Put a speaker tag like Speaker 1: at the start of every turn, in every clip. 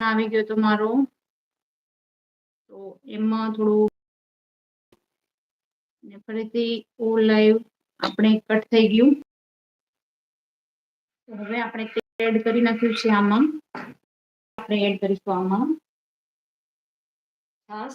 Speaker 1: આવી ગયો તો મારો તો એમાં થોડું ફરીથી ઓ લાઈવ આપણે કટ થઈ ગયું. હવે આપણે એડ કરી નાખ્યું છે આમાં. આપણે એડ કરીશું આમાં. છાસ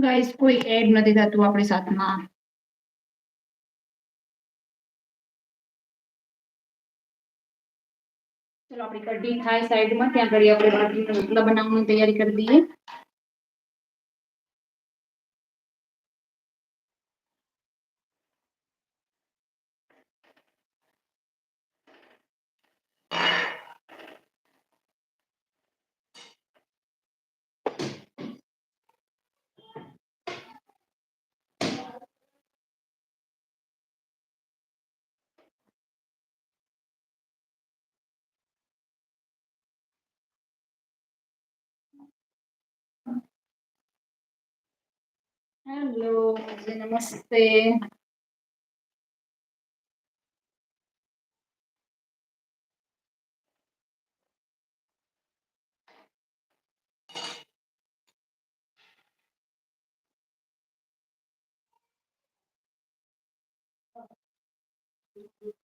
Speaker 1: ગાઈસ કોઈ એડ નથી થતું આપણી સાથમાં ચલો આપણી કઢી થાય સાઈડમાં ત્યાં ઘડી આપણે બાજરીનો રોટલા બનાવવાની તૈયારી કરી દઈએ हेलो जी Thank you.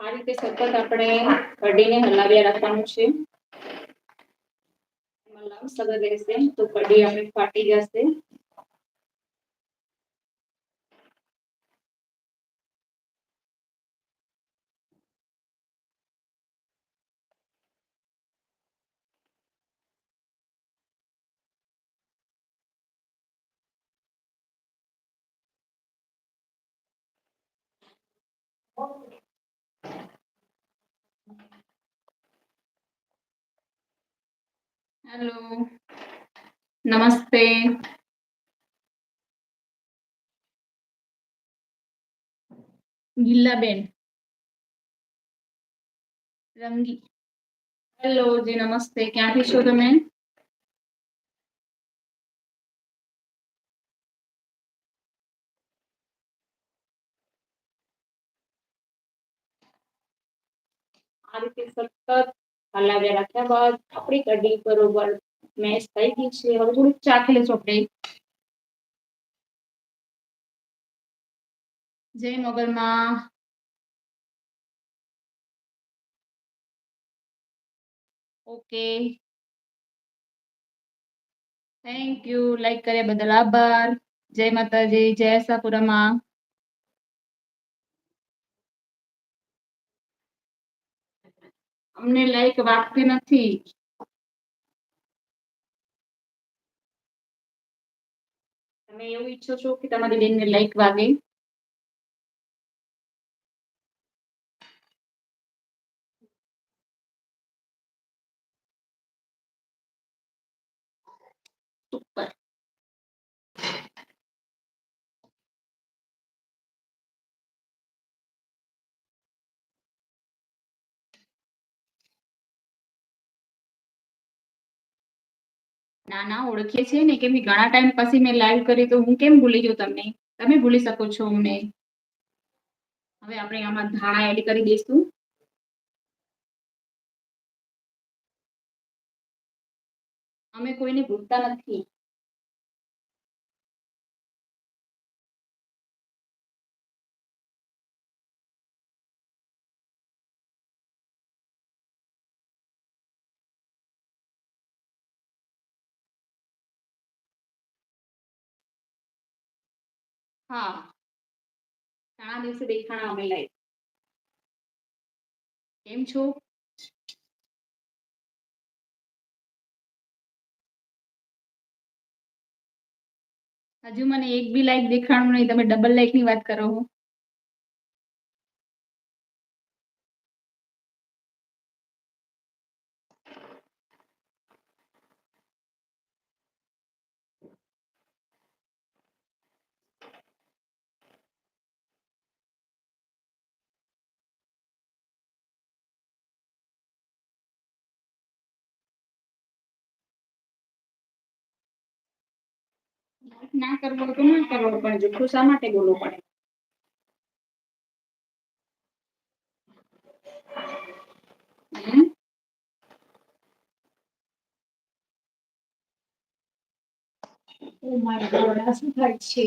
Speaker 1: આ રીતે સતત આપણે કઢીને હલાવ્યા રાખવાનું છે એમાં સગર રહેશે તો કઢી આપણે ફાટી જશે હેલો નમસ્તે ગિલ્લાબેન રંગી હેલો જી નમસ્તે ક્યાંથી છો તમે આ રીતે સતત હલાવ્યા રાખ્યા બાદ આપણી કઢી બરોબર મેશ થઈ ગઈ છે હવે થોડુંક ચાખી લેશું આપણે જય મોગલમાં ઓકે થેન્ક યુ લાઈક કર્યા બદલ આભાર જય માતાજી જય આશાપુરામાં અમને લાઈક વાગતી નથી તમે એવું ઈચ્છો છો કે તમારી બેનને લાઈક વાગે સુપર ના ના, ઓળખીએ છીએ ને, કેમ કે ઘણા ટાઈમ પછી મેં લાઈવ કરી તો હું કેમ ભૂલી ગયો તમને? તમે ભૂલી શકો છો અમને. હવે આપણે આમાં ધાણા એડ કરી દઈશું. અમે કોઈને ભૂલતા નથી. હા. ઘણા દિવસે દેખાણા અમે લાઈવ કેમ છો? હજુ મને એક બી લાઈક દેખાણું નહીં. તમે ડબલ લાઈકની વાત કરો છો ના કરવો તો ના કરવો પણ જુઠ્ઠું શા માટે બોલવું પડે? ઓ માય ગોડ, આ શું થાય છે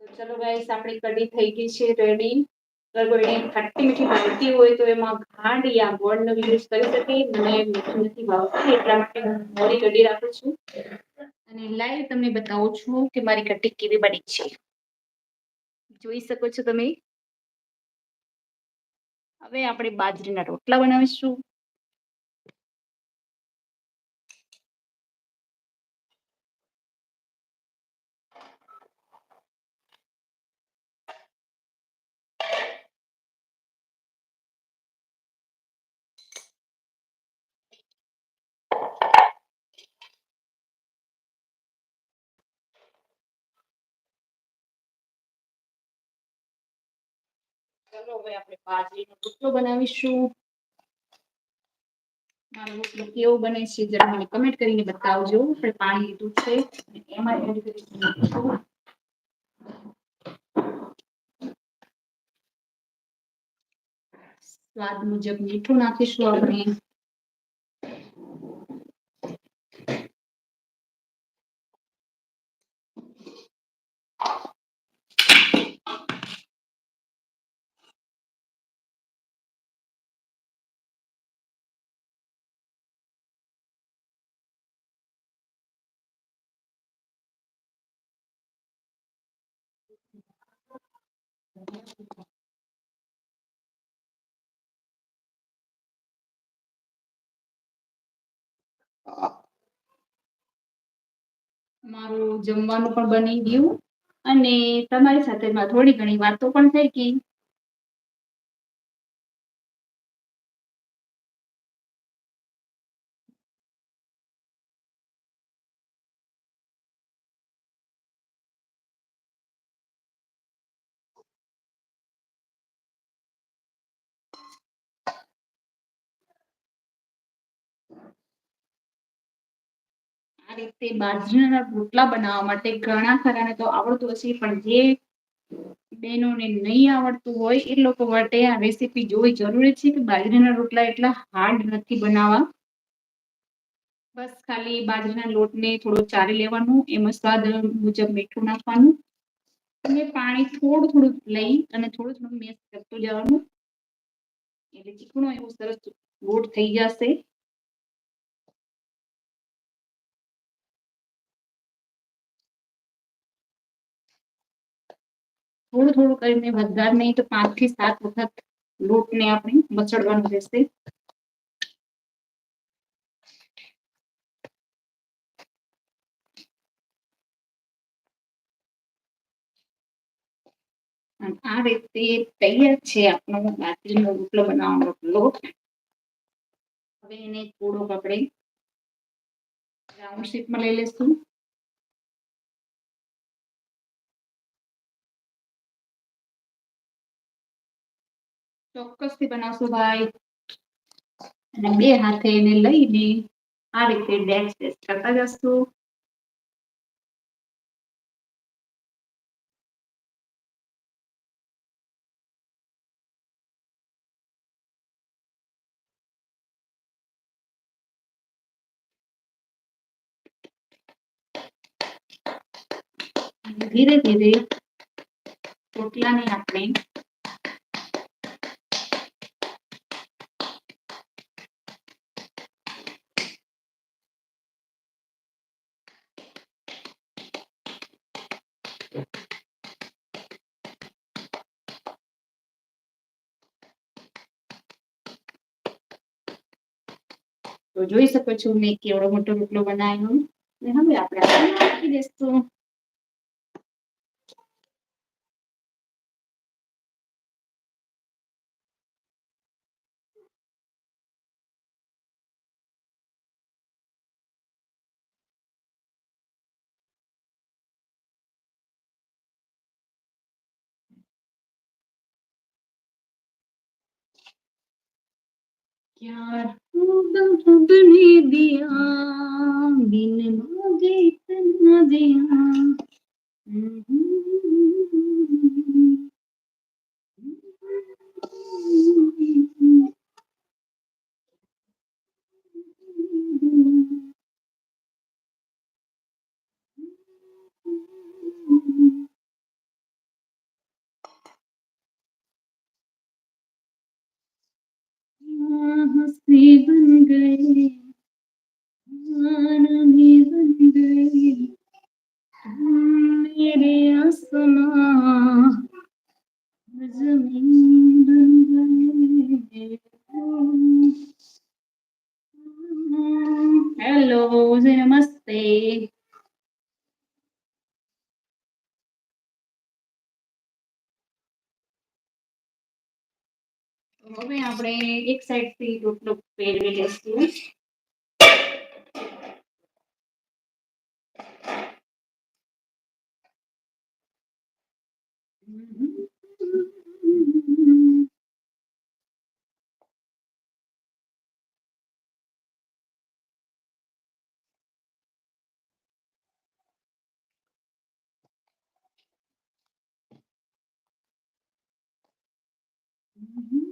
Speaker 1: ચલો ગાઈસ આપણી કઢી થઈ ગઈ છે રેડી અગર કોઈને ખાટી મીઠી ભાવતી હોય તો એમાં ખાંડ યા ગોળનો યુઝ કરી શકે. મને મીઠું નથી ભાવતી, એટલા માટે હું મોડી કઢી રાખું છું. અને લાઈવ તમને બતાવું છું કે મારી કઢી કેવી બની છે. જોઈ શકો છો તમે. હવે આપણે બાજરીના રોટલા બનાવીશું. ચલો હવે આપણે બાજરીનો રોટલો બનાવીશું મારો રોટલો કેવો બને છે જરા મને કમેન્ટ કરીને બતાવજો આપણે પાણી લીધું છે અને એમાં એડ કરીશું સ્વાદ મુજબ મીઠું નાખીશું આપણે મારું જમવાનું પણ બની ગયું અને તમારી સાથે થોડી ઘણી વાતો પણ થઈ ગઈ. આ રીતે બાજરાના રોટલા બનાવવા માટે ઘણા ખરાને તો આવડતું હશે, પણ જે બહેનોને નહીં આવડતું હોય એ લોકો માટે આ રેસીપી જોવી જરૂરી છે કે બાજરીના રોટલા એટલા હાર્ડ નથી બનાવવા. બસ ખાલી બાજરીના લોટને થોડો ચારી લેવાનું, એમાં સ્વાદ મુજબ મીઠું નાખવાનું, અને પાણી થોડું થોડું લઈ અને થોડું થોડું મેસ કરતું જવાનું. એટલે ચીકણો એવો સરસ લોટ થઈ જશે. થોડું થોડું કરીને વધારે નહીં તો પાંચથી સાત વખત લોટને આપણે મચડવાનું રહેશે. આ રીતે તૈયાર છે આપણો બાજરીનો રોટલો બનાવવાનો લોટ. હવે એને થોડોક આપણે રાઉન્ડ શેપમાં લઈ લઈશું. ચોક્કસથી બનાવશું ભાઈ અને બે હાથે એને લઈને આ રીતે ડેશ ડેશ કરતા જશું ધીરે ધીરે રોટલાને આપણે તો જોઈ શકો છો મેં કેવડો મોટો રોટલો બનાવ્યો. હવે આપણે નાખી દઈશું क्या खूब ने दिया बिन मांगे इतना दिया हँसी बन गए। मान साइड पे दोनों पेड़ में टेस्टी हुई Mm-hmm.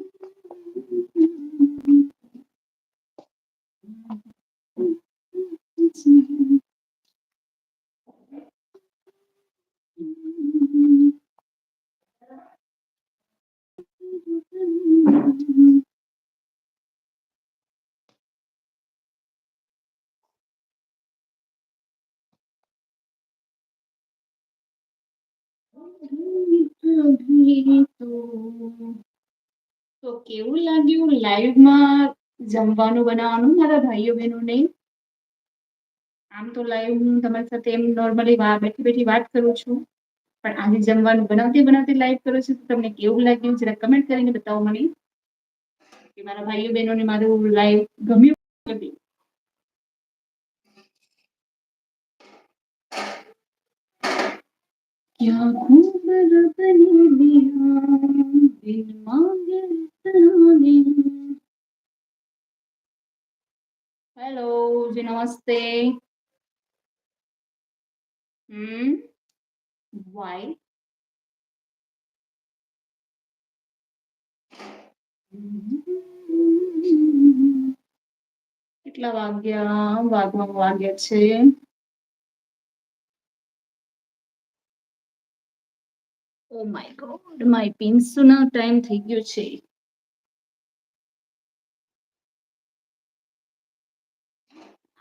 Speaker 1: તો કેવું લાગ્યું લાઈવમાં જમવાનું બનાવવાનું મારા ભાઈઓ બહેનોને? આમ તો લાઈવ હું તમારી સાથે એમ નોર્મલી બેઠી બેઠી વાત કરું છું, પણ આજે જમવાનું બનાવતી બનાવતી લાઈવ કરું છું, તો તમને કેવું લાગ્યું જરા કમેન્ટ કરીને બતાવો મને. કે મારા ભાઈઓ બહેનોને મારું લાઈવ ગમ્યું क्या खूब रबनी दिया दिल मांगे तराने હેલો જી નમસ્તે હમ વાય કેટલા વાગ્યા વાગવા વાગ્યા છે ઓ માય ગોડ માય પિન્સુનો ટાઈમ થઈ ગયો છે.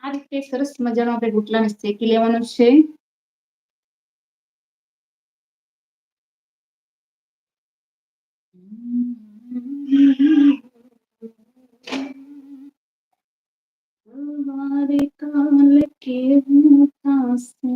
Speaker 1: આ રીતે સરસ મજાનો આપણે રોટલાને શેકી લેવાનો છે. તમારે કાલ કેવું થશે?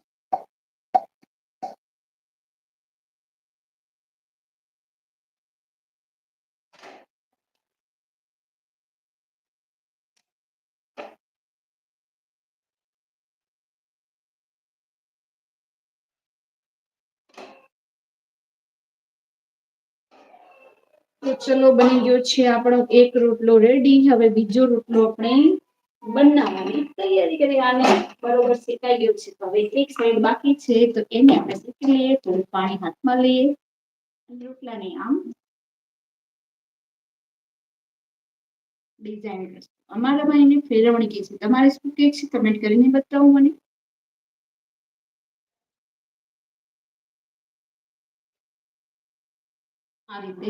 Speaker 1: તો ચલો બની ગયો છે આપણો એક રોટલો રેડી હવે બીજો રોટલો આપણે બનાવવાની તૈયારી કરી આને બરોબર શેકાઈ ગયો છે. તો હવે એક સાઈડ બાકી છે, તો એને આપણે શેકી લઈએ, થોડું પાણી હાથમાં લઈએ. રોટલાને આમ ડિઝાઇન કરશું. અમારામાં એને ફેરવણી કે છે. તમારે શું કે છે? કમેન્ટ કરીને બતાવો મને. આ રીતે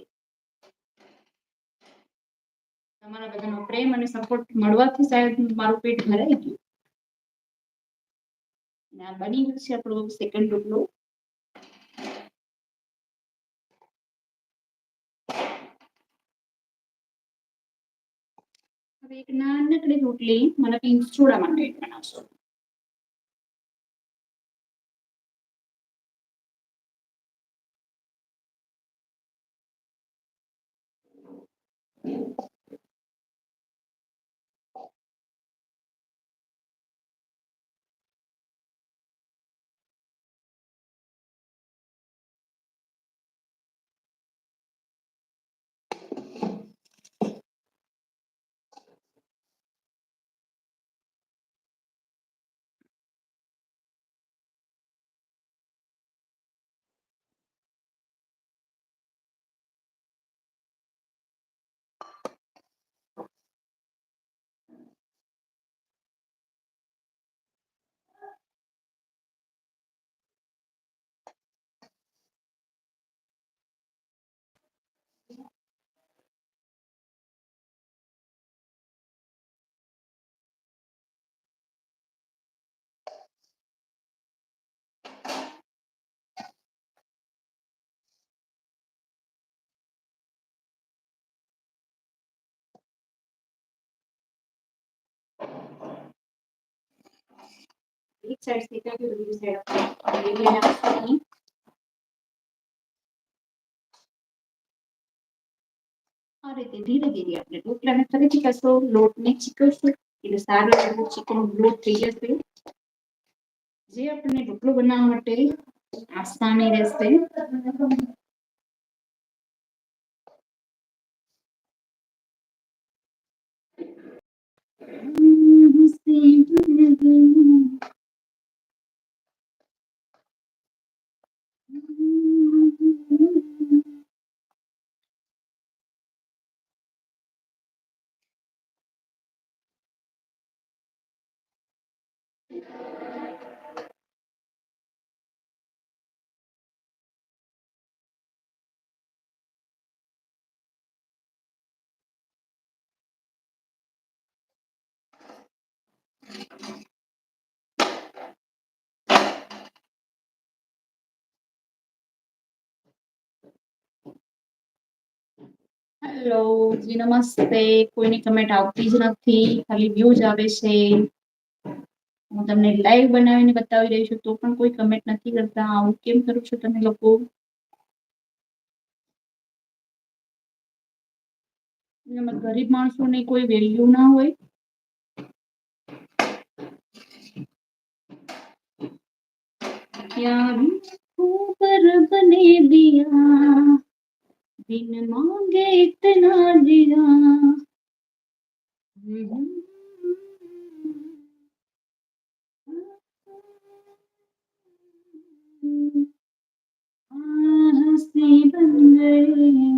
Speaker 1: તમારા બધાનો પ્રેમ અને સપોર્ટ મળવાથી શાયદ મારું પેટ ભરાઈ ગયું. અને આ બની ગયું છે આપણો સેકન્ડ રોટલો હવે એક નાનકડી રોટલી મને પિંચોડા માટે બનાવશો? એક સાઈડ શેકાઈ ગયું બીજી સાઈડ આપણે લઈ નાખશું આ રીતે ધીરે ધીરે આપણે રોટલાને ફરીથી કશો લોટને ચીકવશું એટલે સારો એવો ચીકણો લોટ થઈ જશે જે આપણને રોટલો બનાવવા માટે આસાની રહેશે હેલો જી નમસ્તે કોઈની કમેન્ટ આવતી જ નથી ખાલી વ્યૂ જ આવે છે હું તમને લાઈવ બનાવીને બતાવી રહી છું તો પણ કોઈ કમેન્ટ નથી કરતા આવું કેમ કરું છો તમે લોકો એમાં ગરીબ માણસોની કોઈ વેલ્યુ ના હોય क्या ऊपर बने दिया बिन मांगे इतना दिया हंसी बन गए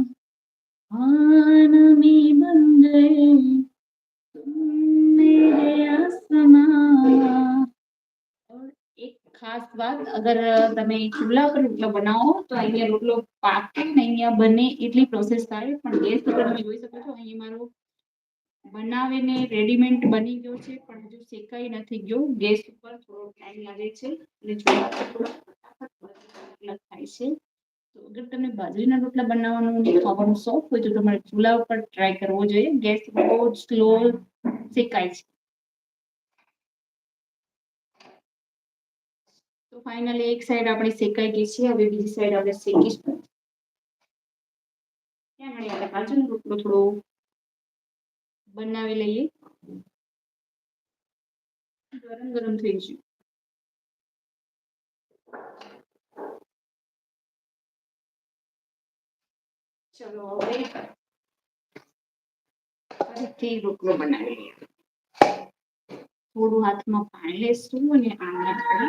Speaker 1: आनमी बन गए तुम मेरे आसमां और એક ખાસ વાત અગર તમે ચૂલા પર રોટલો બનાવો તો અહીંયા રોટલો પાકે ને અહીંયા બને એટલી પ્રોસેસ થાય પણ ગેસ ઉપર તમે જોઈ શકો છો અહીંયા મારો બનાવીને રેડીમેડ બની ગયો છે પણ હજુ શેકાઈ નથી ગયો ગેસ ઉપર થોડો ટાઈમ લાગે છે અને ચૂલા પર થોડો ફટાફટ રોટલા થાય છે. તો અગર તમને બાજરીના રોટલા બનાવવાનું ખાવાનું શોખ હોય તો તમારે ચૂલા ઉપર ટ્રાય કરવો જોઈએ. ગેસ બહુ જ સ્લો શેકાય છે. તો ફાઇનલી એક સાઈડ આપણે શેકાઈ ગઈ છે. હવે બીજી સાઈડ આપણે શેકીશું. ત્યાં મળી આપણે બાજુનો રોટલો થોડો બનાવી લઈએ. ગરમ ગરમ થઈ ગયું. ચલો હવે ફરીથી રોટલો બનાવી લઈએ થોડું હાથમાં પાણી લેશું અને આને આપણે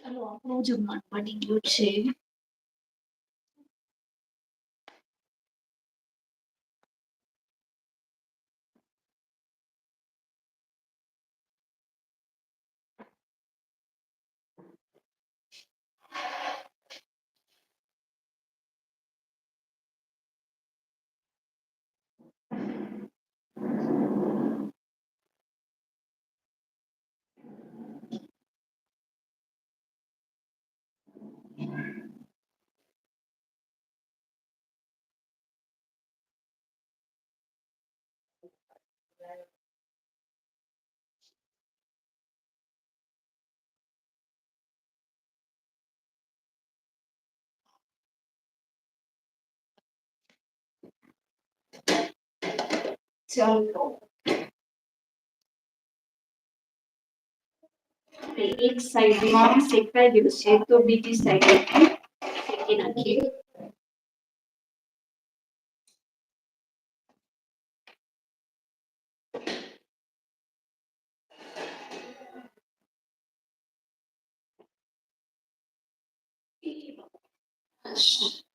Speaker 1: ચાલો આપણું જમવાનું બની ગયું છે. ચાલો એક સાઈડમાં શેકાઈ ગયું છે તો બીજી સાઈડ શેકી નાખીએ હમ, ગરમ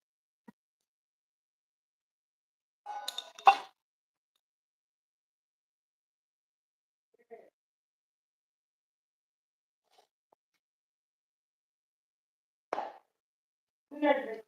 Speaker 1: గరం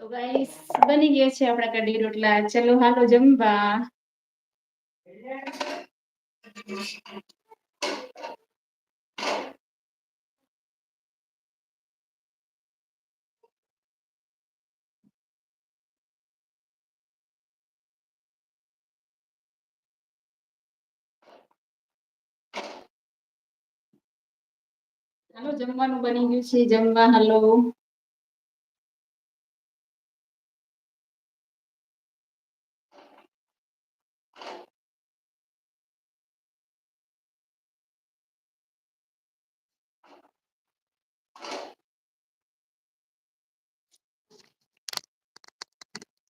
Speaker 1: તો ગાઈસ બની ગયા છે આપણા કઢી રોટલા ચલો હાલો જમવા હાલો, જમવાનું બની ગયું છે. જમવા, હાલો.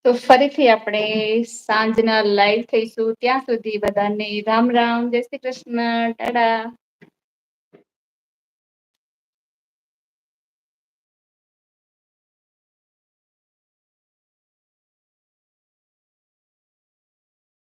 Speaker 1: તો ફરીથી આપણે સાંજના લાઈવ થઈશું. ત્યાં સુધી બધાને રામ રામ. જય શ્રી કૃષ્ણ. ટાટા